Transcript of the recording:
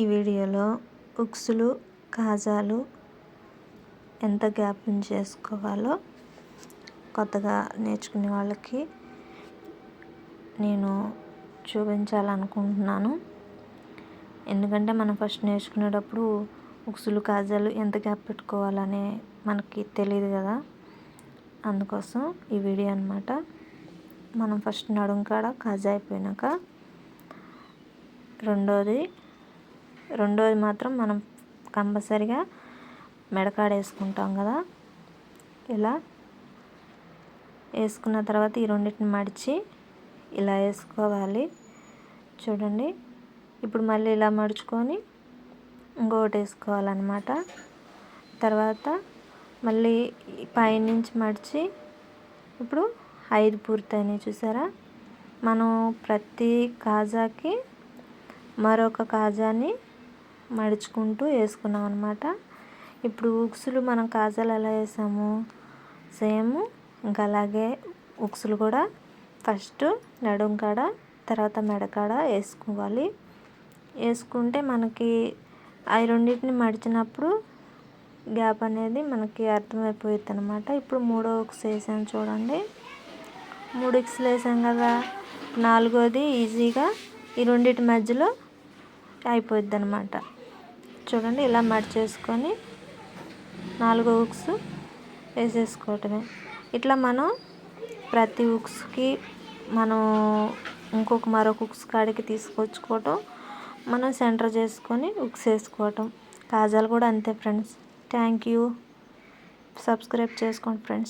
ఈ వీడియోలో ఉక్సులు కాజాలు ఎంత గ్యాప్ చేసుకోవాలో కొత్తగా నేర్చుకునే వాళ్ళకి నేను చూపించాలనుకుంటున్నాను. ఎందుకంటే మనం ఫస్ట్ నేర్చుకునేటప్పుడు ఉక్సులు కాజాలు ఎంత గ్యాప్ పెట్టుకోవాలనే మనకి తెలియదు కదా. అందుకోసం ఈ వీడియో అనమాట మనం ఫస్ట్ నడుం కాడ కాజా అయిపోయినాక రెండోది రెండోది మాత్రం మనం కంపల్సరిగా మెడకాడ వేసుకుంటాం కదా. ఇలా వేసుకున్న తర్వాత ఈ రెండింటిని మడిచి ఇలా వేసుకోవాలి. చూడండి. ఇప్పుడు మళ్ళీ ఇలా మడుచుకొని ఇంకొకటి వేసుకోవాలన్నమాట. తర్వాత మళ్ళీ పైనుంచి మడిచి ఇప్పుడు ఐదు పూర్తయినాయి చూసారా? మనం ప్రతి కాజాకి మరొక కాజాని మడుచుకుంటూ వేసుకున్నాం అనమాట ఇప్పుడు ఉక్సులు మనం కాజాలు ఎలా వేసాము? సేమ్ ఇంకా అలాగే ఉక్సులు కూడా ఫస్ట్ నడుం కాడ తర్వాత మెడకాడ వేసుకోవాలి. వేసుకుంటే మనకి అవి రెండింటిని మడిచినప్పుడు గ్యాప్ అనేది మనకి అర్థమైపోతుంది అనమాట ఇప్పుడు మూడో ఉక్స్ వేసాను చూడండి. మూడు ఉక్సులు వేసాం కదా. నాలుగోది ఈజీగా ఈ రెండింటి మధ్యలో అయిపోద్ది అనమాట చూడండి ఇలా మడిచేసుకొని నాలుగు ఉక్స్ వేసేసుకోవటమే. ఇట్లా మనం ప్రతి ఉక్స్కి మనం ఇంకొక మరొక ఉక్స్ కాడికి తీసుకొచ్చుకోవటం మనం సెంటర్ చేసుకొని ఉక్స్ వేసుకోవటం. కాజాలు కూడా అంతే ఫ్రెండ్స్. Thank you. సబ్స్క్రైబ్ చేసుకోండి ఫ్రెండ్స్.